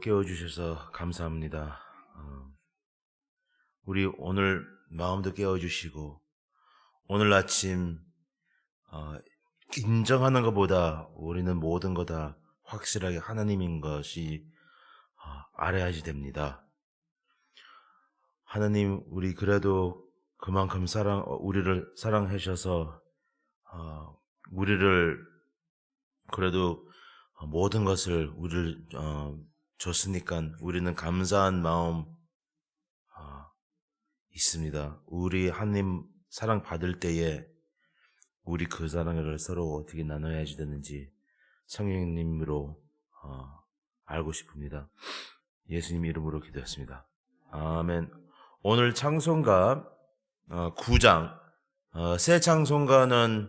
깨워주셔서 감사합니다. 어, 우리 오늘 마음도 깨워주시고 오늘 아침 어, 인정하는 것보다 우리는 모든 거다 확실하게 하나님인 것이 어, 알아야지 됩니다. 하나님 우리 그래도 그만큼 사랑 어, 우리를 사랑하셔서 어, 우리를 그래도 어, 모든 것을 우리를 어, 줬으니까 우리는 감사한 마음 어, 있습니다. 우리 하나님 사랑 받을 때에 우리 그 사랑을 서로 어떻게 나눠야지 되는지 성령님으로 어, 알고 싶습니다. 예수님 이름으로 기도했습니다. 아멘. 오늘 창송가 어, 9장 어, 새 창송가는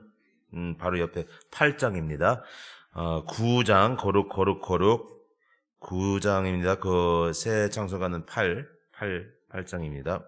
음, 바로 옆에 8장입니다. 어, 9장 거룩 거룩 거룩 9장입니다. 그 새 창송가는 8 8 8장입니다.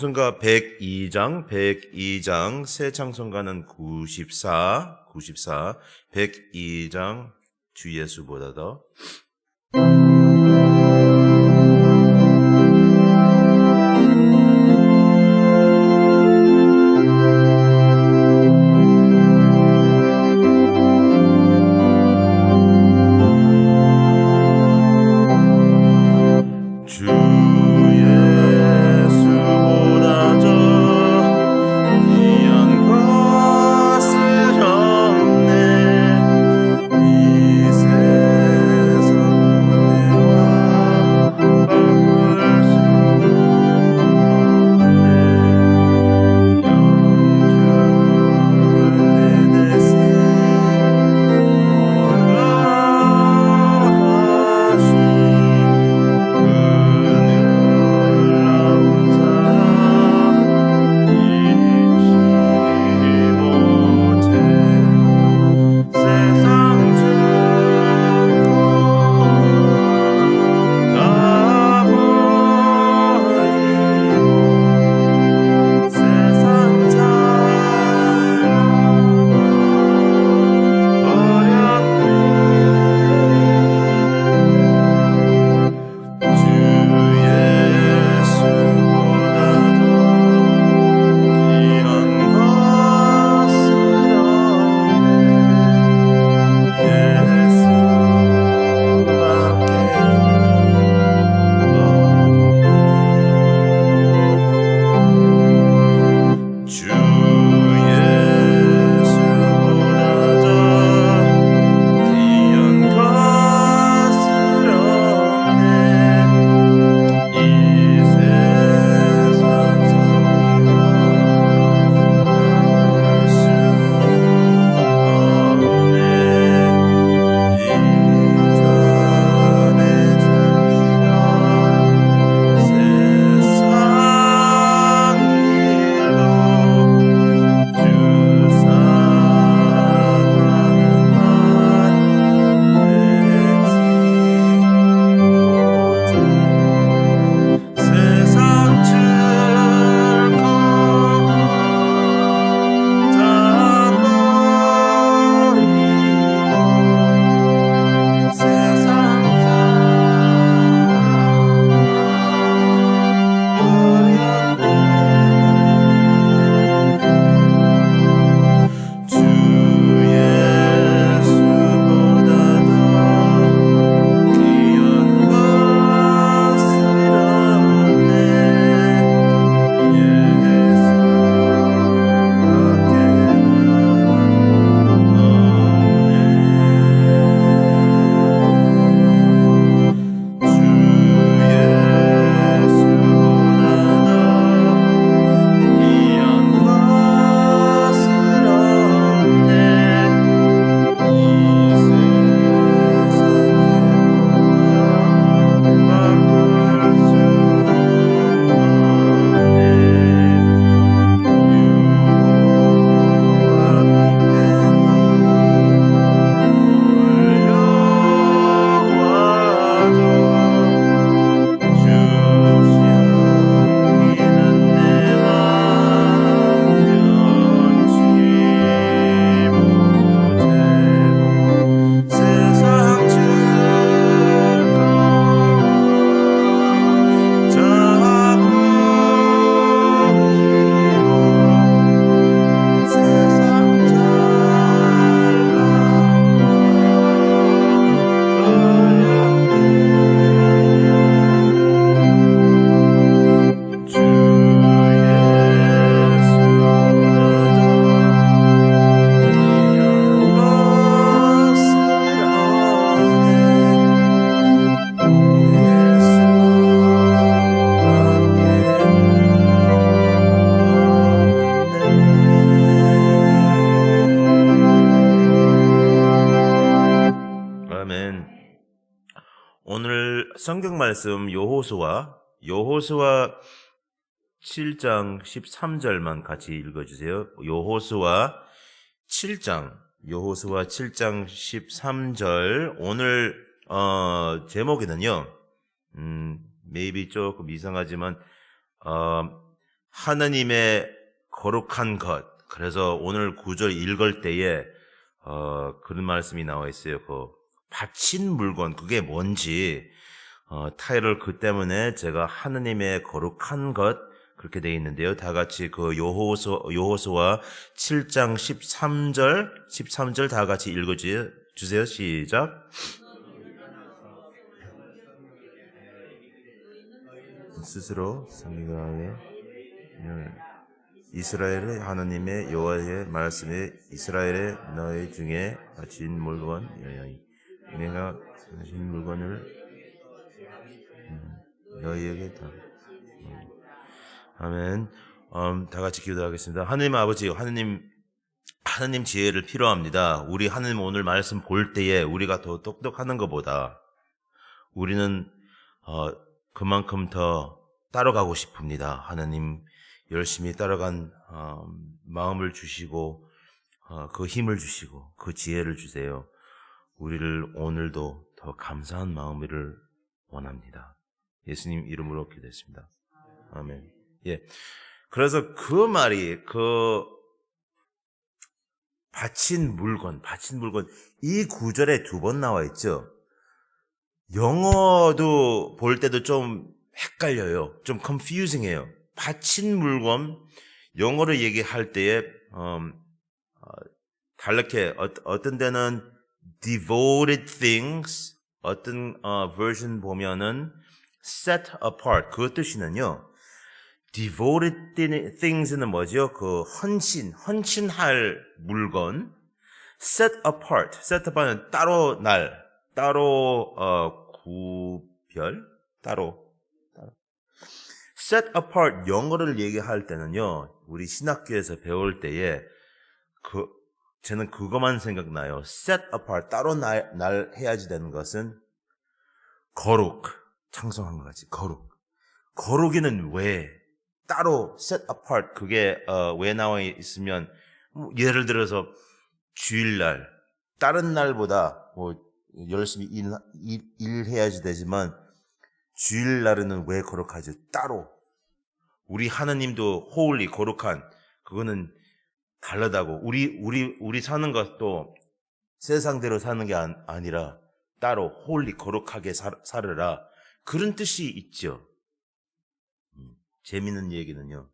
창송가 102장, 102장, 새 창송가는 94, 94, 102장, 주 예수보다 더. strong 성경 말씀 여호수아 여호수아 7장 13절만 같이 읽어 주세요. 여호수아 7장 여호수아 7장 13절 오늘 어 제목에는요. 음, maybe 조금 이상하지만 어 하나님의 거룩한 것. 그래서 오늘 구절 읽을 때에 어 그런 말씀이 나와 있어요. 그 바친 물건 그게 뭔지 어, 타이틀 그 때문에 제가 하느님의 거룩한 것 그렇게 되어 있는데요. 다 같이 그 요호수 요호수와 7장 13절 13절 다 같이 읽어 주세요. 시작. 스스로 삼위가의 이스라엘의 하나님의 여호와의 말씀에 이스라엘의 너희 중에 바친 물건 여여이 내가 바친 물건을 음, 너희에게 다 음. 아멘. 음, 다 같이 기도하겠습니다. 하나님 아버지, 하나님 하나님 지혜를 필요합니다. 우리 하나님 오늘 말씀 볼 때에 우리가 더 똑똑하는 것보다 우리는 어, 그만큼 더 따라가고 싶습니다. 하나님 열심히 따라간 어, 마음을 주시고 어, 그 힘을 주시고 그 지혜를 주세요. 우리를 오늘도 더 감사한 마음을 원합니다. 예수님 이름으로 기도했습니다. 아멘. 예. 그래서 그 말이 그 바친 물건, 바친 물건 이 구절에 두 번 나와 있죠. 영어도 볼 때도 좀 헷갈려요. 좀 confusing해요. 바친 물건 영어로 얘기할 때에 음, 어, 다르게 어, 떤 데는 devoted things 어떤 어, version 보면은 set apart 그 뜻이는요. devoted things는 뭐죠? 그 헌신, 헌신할 물건. set apart, set apart는 따로 날, 따로 어, 구별, 따로, 따로. set apart 영어를 얘기할 때는요. 우리 신학교에서 배울 때에 그 저는 그것만 생각나요. set apart 따로 날, 날 해야지 되는 것은 거룩, 창성한 거지. 거룩. 거룩이는 왜 따로 set apart 그게 어, 왜 나와 있으면 뭐 예를 들어서 주일날 다른 날보다 뭐 열심히 일, 일, 일해야지 되지만 주일날은 왜 거룩하죠? 따로 우리 하나님도 호울리 거룩한 그거는 다르다고 우리 우리 우리 사는 것도 세상대로 사는 게 안, 아니라 따로 홀리 거룩하게 살, 살으라 그런 뜻이 있죠. 재밌는 얘기는요.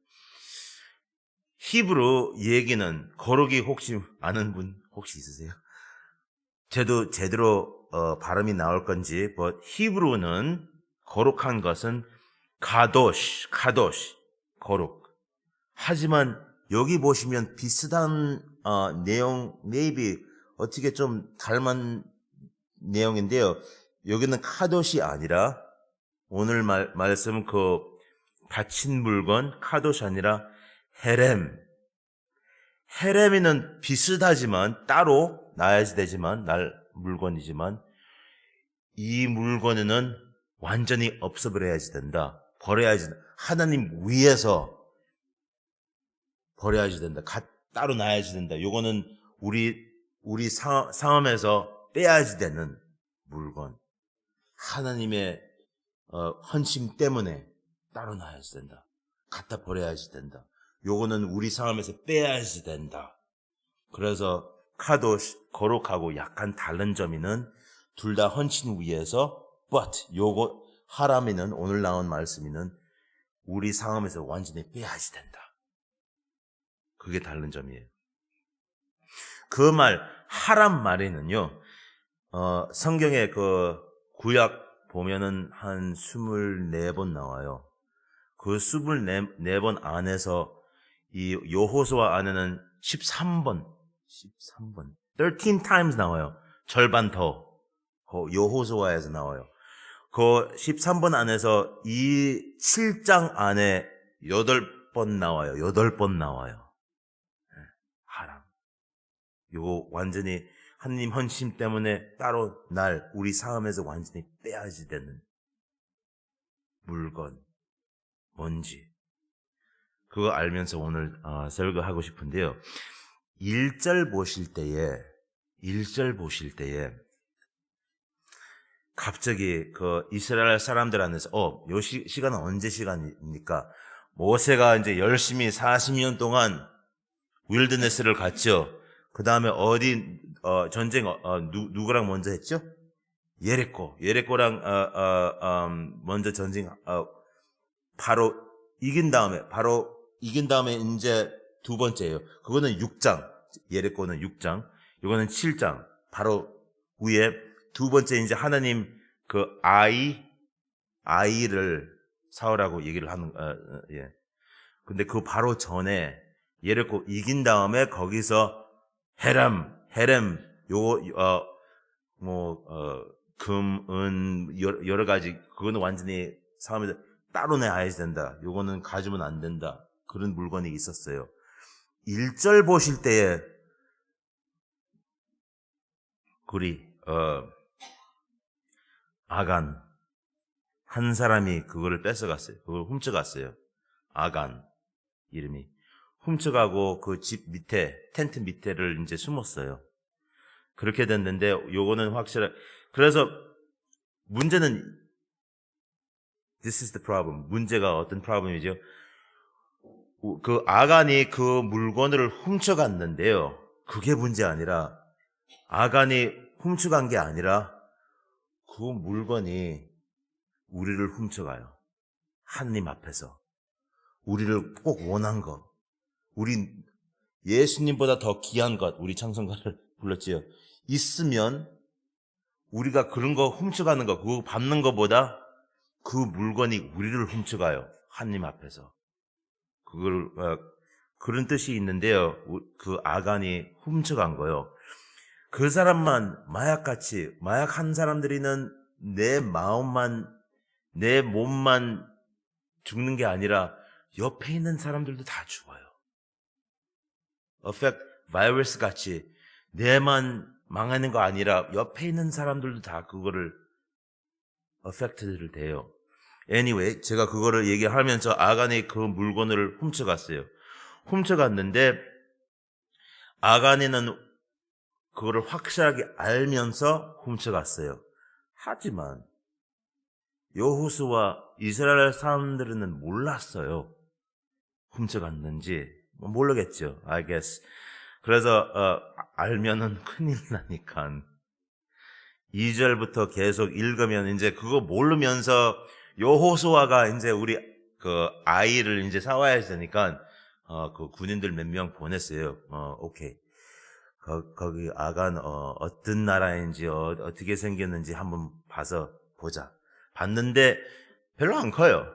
히브로 얘기는 거룩이 혹시 아는 분 혹시 있으세요? 저도 제대로 어, 발음이 나올 건지, but 히브로는 거룩한 것은 가도시, 가도시, 거룩. 하지만 여기 보시면 비슷한 어, 내용, maybe 어떻게 좀 닮은 내용인데요. 여기는 카도시 아니라 오늘 말, 말씀 그 바친 물건 카도시 아니라 헤렘. 헤렘이는 비슷하지만 따로 나야지 되지만 날 물건이지만 이 물건에는 완전히 없어버려야지 된다. 버려야지 하나님 위에서 버려야지 된다. 가, 따로 놔야지 된다. 요거는 우리 우리 사, 상함에서 빼야지 되는 물건. 하나님의 어, 헌신 때문에 따로 놔야지 된다. 갖다 버려야지 된다. 요거는 우리 상황에서 빼야지 된다. 그래서 카도시 거룩하고 약간 다른 점이는 둘 다 헌신 위에서 but 요거 하람이는 오늘 나온 말씀이는 우리 상황에서 완전히 빼야지 된다. 그게 다른 점이에요. 그 말 하람 말에는요. 어, 성경의 그 구약 보면은 한 24번 나와요. 그 24번 안에서 이 요호수아 안에는 13번, 13번, 13 times 나와요. 절반 더. 그 요호수아에서 나와요. 그 13번 안에서 이 7장 안에 8번 나와요. 8번 나와요. 예, 하람. 요거 완전히 하나님 헌신 때문에 따로 날 우리 삶에서 완전히 빼야지 되는 물건 뭔지 그거 알면서 오늘 어, 설교하고 싶은데요. 1절 보실 때에 1절 보실 때에 갑자기 그 이스라엘 사람들 안에서 어, 요 시, 시간은 언제 시간입니까? 모세가 이제 열심히 40년 동안 윌드네스를 갔죠. 그 다음에 어디 어, 전쟁 어, 어, 누, 누구랑 먼저 했죠? 예레코 예레코랑 어, 어, 음, 먼저 전쟁 어, 바로 이긴 다음에 바로 이긴 다음에 이제 두 번째예요. 그거는 6장 예레코는 6장 이거는 7장 바로 위에 두 번째 이제 하나님 그 아이 아이를 사오라고 얘기를 하는 어, 어, 예. 근데 그 바로 전에 예레코 이긴 다음에 거기서 헤람 헤렘 요거 어뭐 금, 은, 여러, 여러 가지, 그거는 완전히 사람이 따로 내야 된다. 요거는 가지면 안 된다. 그런 물건이 있었어요. 1절 보실 때에, 우리, 어, 아간, 한 사람이 그거를 뺏어갔어요. 그걸 훔쳐갔어요. 아간, 이름이. 훔쳐가고 그 집 밑에, 텐트 밑에를 이제 숨었어요. 그렇게 됐는데, 요거는 확실한, 그래서 문제는 this is the problem. 문제가 어떤 problem이죠? 그 아간이 그 물건을 훔쳐갔는데요. 그게 문제 아니라 아간이 훔쳐간 게 아니라 그 물건이 우리를 훔쳐가요. 하나님 앞에서 우리를 꼭 원한 것, 우리 예수님보다 더 귀한 것, 우리 창성가를 불렀지요. 있으면 우리가 그런 거 훔쳐가는 거, 그거 밟는 것보다 그 물건이 우리를 훔쳐가요. 하나님 앞에서. 그걸, 어, 그런 뜻이 있는데요. 그 아간이 훔쳐간 거요. 그 사람만 마약같이, 마약 한 사람들이는 내 마음만, 내 몸만 죽는 게 아니라 옆에 있는 사람들도 다 죽어요. Effect 바이러스 같이 내만 망하는 거 아니라 옆에 있는 사람들도 다 그거를 affect를 돼요. Anyway, 제가 그거를 얘기하면서 아간이 그 물건을 훔쳐갔어요. 훔쳐갔는데 아간이는 그거를 확실하게 알면서 훔쳐갔어요. 하지만 여호수와 이스라엘 사람들은 몰랐어요. 훔쳐갔는지 뭐 모르겠죠. I guess. 그래서 어, 알면은 큰일 나니까 2절부터 계속 읽으면 이제 그거 모르면서 여호수아가 이제 우리 그 아이를 이제 사와야 되니까 어, 그 군인들 몇 명 보냈어요. 어, 오케이. 거, 거기 아간 어, 어떤 나라인지 어, 떻게 생겼는지 한번 봐서 보자. 봤는데 별로 안 커요.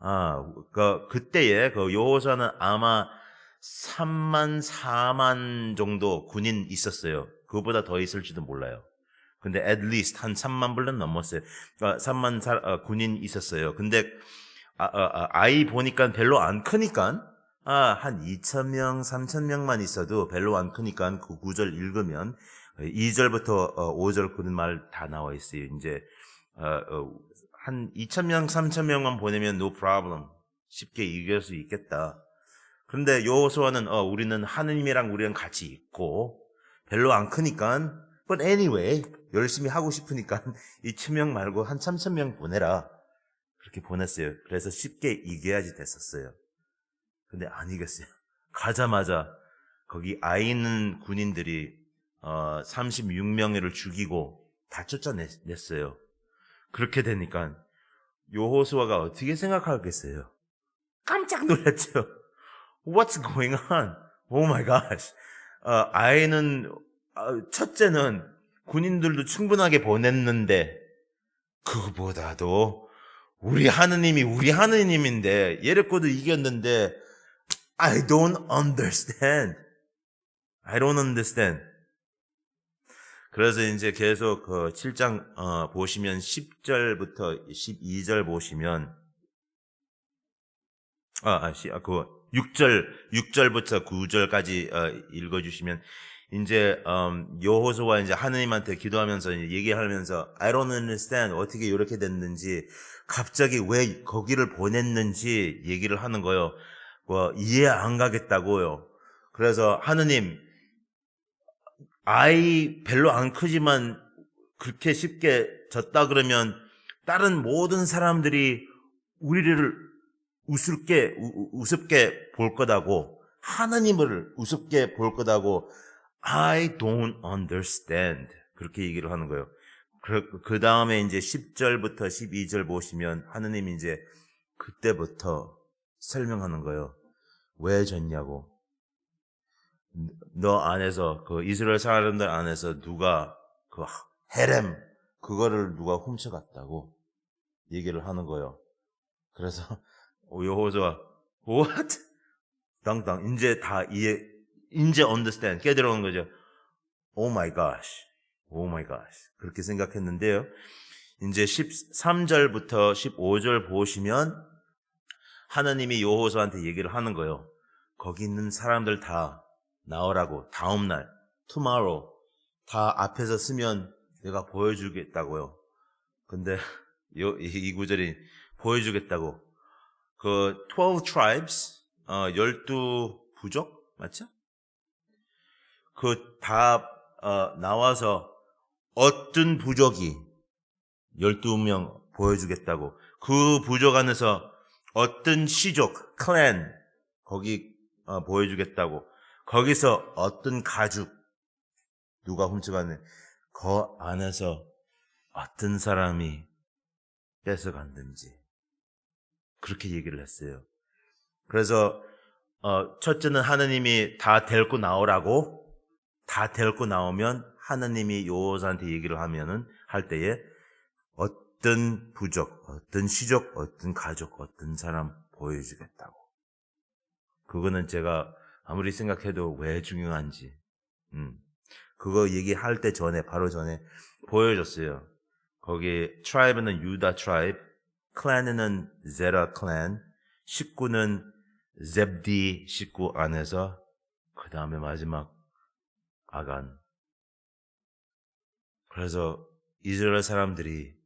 아, 그 그때에 그 여호수아는 아마 3만, 4만 정도 군인 있었어요. 그거보다 더 있을지도 몰라요. 근데 at least 한 3만 불은 넘었어요. 그러니까 3만 사, 어, 군인 있었어요. 근데 아, 이 보니까 별로 안 크니까 아, 한 2천 명, 3천 명만 있어도 별로 안 크니까 그 구절 읽으면 2절부터 5절 그런 말 다 나와 있어요. 이제 어, 어, 한 2천 명, 3천 명만 보내면 no problem. 쉽게 이길 수 있겠다. 그런데 여호수아는 어, 우리는 하느님이랑 우리랑 같이 있고 별로 안 크니까 but anyway 열심히 하고 싶으니까 2천 명 말고 한 3천 명 보내라 그렇게 보냈어요. 그래서 쉽게 이겨야지 됐었어요. 근데 안 이겼어요. 가자마자 거기 아이 있는 군인들이 어, 36명을 죽이고 다 쫓아냈어요. 그렇게 되니까 요호수아가 어떻게 생각하겠어요? 깜짝 놀랐죠. What's going on? Oh my gosh. 어, 아이는 어, 첫째는 군인들도 충분하게 보냈는데 그보다도 우리 하느님이 우리 하느님인데 예레코도 이겼는데 I don't understand. I don't understand. 그래서 이제 계속 그 7장 어, 보시면 10절부터 12절 보시면 아, 아, 시, 아, 그 6절, 6절부터 9절까지 어, 읽어주시면 이제 음, 여호수와 이제 하느님한테 기도하면서 얘기하면서 I don't understand 어떻게 이렇게 됐는지 갑자기 왜 거기를 보냈는지 얘기를 하는 거요. 뭐 이해 안 가겠다고요. 그래서 하느님 아이 별로 안 크지만 그렇게 쉽게 졌다 그러면 다른 모든 사람들이 우리를 우습게 우- 우습게 볼 거다고 하나님을 우습게 볼 거다고 I don't understand 그렇게 얘기를 하는 거예요. 그, 그 다음에 이제 10절부터 12절 보시면 하느님이 이제 그때부터 설명하는 거예요. 왜 졌냐고. 너 안에서 그 이스라엘 사람들 안에서 누가 그 헤렘 그거를 누가 훔쳐갔다고 얘기를 하는 거예요. 그래서 여호수아 what 당당 이제 다 이해 이제 understand 깨달아오는 거죠. Oh my gosh, oh my gosh 그렇게 생각했는데요. 이제 13절부터 15절 보시면 하나님이 여호수아한테 얘기를 하는 거예요. 거기 있는 사람들 다 나오라고 다음 날 tomorrow 다 앞에서 쓰면 내가 보여주겠다고요. 근데 요, 이, 이 구절이 보여주겠다고 그 12 tribes 어, 12 부족? 맞죠? 그 다 어, 나와서 어떤 부족이 12명 보여주겠다고. 그 부족 안에서 어떤 시족 클랜 거기 어, 보여주겠다고. 거기서 어떤 가죽 누가 훔쳐갔네. 그 안에서 어떤 사람이 뺏어갔는지 그렇게 얘기를 했어요. 그래서 어, 첫째는 하나님이 다 데리고 나오라고 다 데리고 나오면 하나님이 요호사한테 얘기를 하면은 할 때에 어떤 부족, 어떤 시족, 어떤 가족, 어떤 사람 보여주겠다고. 그거는 제가 아무리 생각해도 왜 중요한지, 음, 그거 얘기할 때 전에 바로 전에 보여줬어요. 거기 트라이브는 유다 트라이브, 클랜은 제라 클랜, 식구는 잽디 식구 안에서 그 다음에 마지막 아간. 그래서 이스라엘 사람들이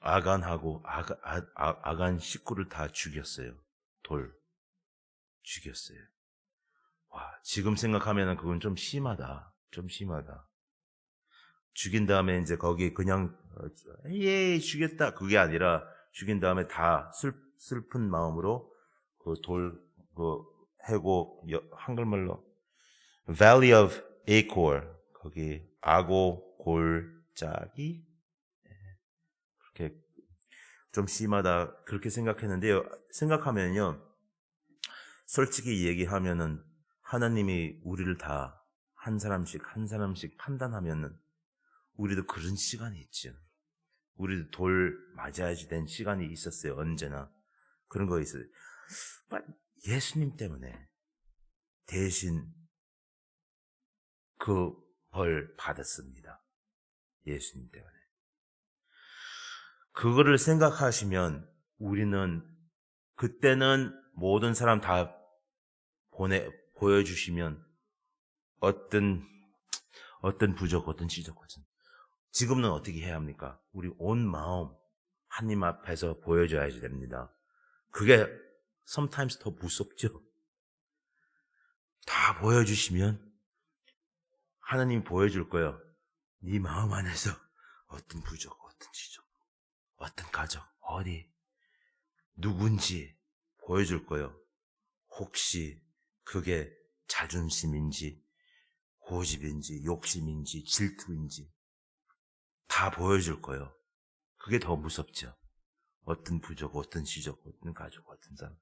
아간하고 아가, 아, 아, 아 간 식구를 다 죽였어요. 돌 죽였어요. 와 지금 생각하면 그건 좀 심하다. 좀 심하다. 죽인 다음에 이제 거기 그냥 어, 예 죽였다 그게 아니라 죽인 다음에 다 슬, 슬픈 마음으로 그 돌 그 해고 여- 한글말로 Valley of Achor 거기 아고 골짜기 예, 그렇게 좀 심하다 그렇게 생각했는데요. 생각하면요. 솔직히 얘기하면은 하나님이 우리를 다 한 사람씩 한 사람씩 판단하면은 우리도 그런 시간이 있죠. 우리도 돌 맞아야지 된 시간이 있었어요. 언제나 그런 거 있어요. 예수님 때문에 대신 그 벌 받았습니다. 예수님 때문에. 그거를 생각하시면 우리는 그때는 모든 사람 다 보내 보여주시면 어떤 어떤 부족, 어떤 지적 같은 지금은 어떻게 해야 합니까? 우리 온 마음 하나님 앞에서 보여줘야지 됩니다. 그게 sometimes 더 무섭죠. 다 보여주시면 하나님이 보여줄 거예요. 네 마음 안에서 어떤 부족, 어떤 지적, 어떤 가족, 어디, 누군지 보여줄 거예요. 혹시 그게 자존심인지, 고집인지, 욕심인지, 질투인지 다 보여줄 거예요. 그게 더 무섭죠. 어떤 부족, 어떤 시족, 어떤 가족, 어떤 사람.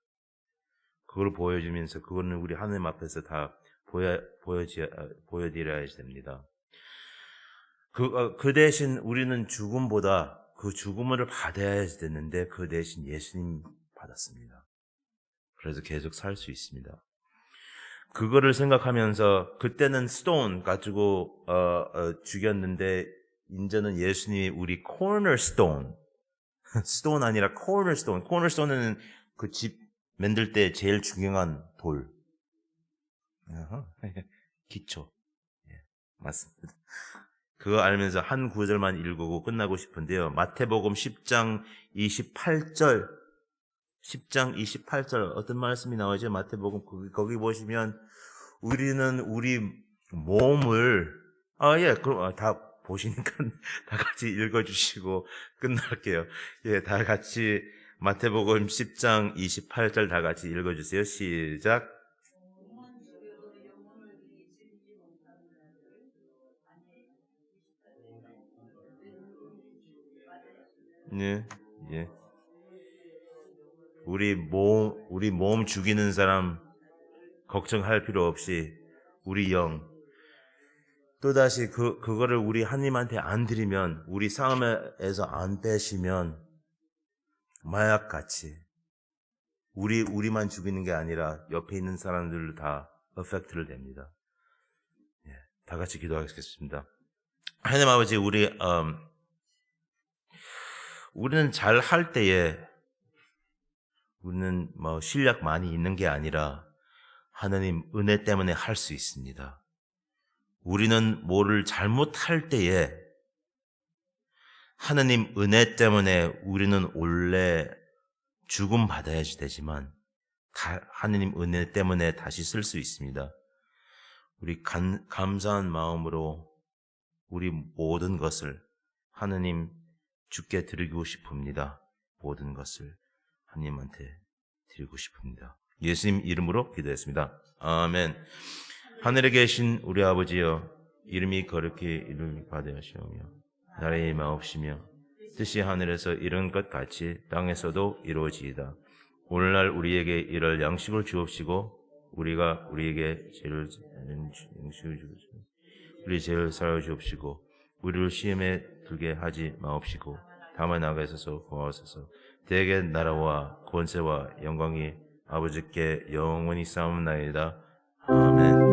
그걸 보여주면서 그거는 우리 하나님 앞에서 다 보여, 보여지, 어, 보여드려야 됩니다. 그, 어, 그 대신 우리는 죽음보다 그 죽음을 받아야 되는데 그 대신 예수님 받았습니다. 그래서 계속 살 수 있습니다. 그거를 생각하면서 그때는 스톤 가지고 어, 어, 죽였는데 이제는 예수님이 우리 코너스톤 스톤 아니라 코너스톤 코너스톤은 그 집 만들 때 제일 중요한 돌. 기초 예. 맞습니다. 그거 알면서 한 구절만 읽고 끝나고 싶은데요. 마태복음 10장 28절 10장 28절 어떤 말씀이 나오죠? 마태복음 거기, 거기 보시면 우리는 우리 몸을 아 예 그럼 아, 다 보시니까 다 같이 읽어주시고 끝날게요. 예, 다 같이 마태복음 10장 28절 다 같이 읽어주세요. 시작. 네, 예. 우리 몸, 우리 몸 죽이는 사람 걱정할 필요 없이 우리 영 또다시 그 그거를 우리 하나님한테 안 드리면 우리 싸움에서 안 빼시면 마약 같이 우리 우리만 죽이는 게 아니라 옆에 있는 사람들 다 어펙트를 됩니다. 예, 다 같이 기도하겠습니다. 하나님 아버지 우리 음, 우리는 잘 할 때에 우리는 뭐 실력 많이 있는 게 아니라 하나님 은혜 때문에 할 수 있습니다. 우리는 뭐를 잘못할 때에 하나님 은혜 때문에 우리는 원래 죽음 받아야지 되지만 다 하나님 은혜 때문에 다시 쓸 수 있습니다. 우리 간, 감사한 마음으로 우리 모든 것을 하나님 주께 드리고 싶습니다. 모든 것을 하나님한테 드리고 싶습니다. 예수님 이름으로 기도했습니다. 아멘. 하늘에 계신 우리 아버지여 이름이 거룩히 이름이 받으시오며 나라의 마옵시며 뜻이 하늘에서 이룬 것 같이 땅에서도 이루어지이다. 오늘날 우리에게 이럴 양식을 주옵시고 우리가 우리에게 죄를 양식을 주옵시고 우리 죄를 사여 주옵시고 우리를 시험에 들게 하지 마옵시고 다만 나가셔서 구하소서 대개 나라와 권세와 영광이 아버지께 영원히 쌓음나이다. 아멘.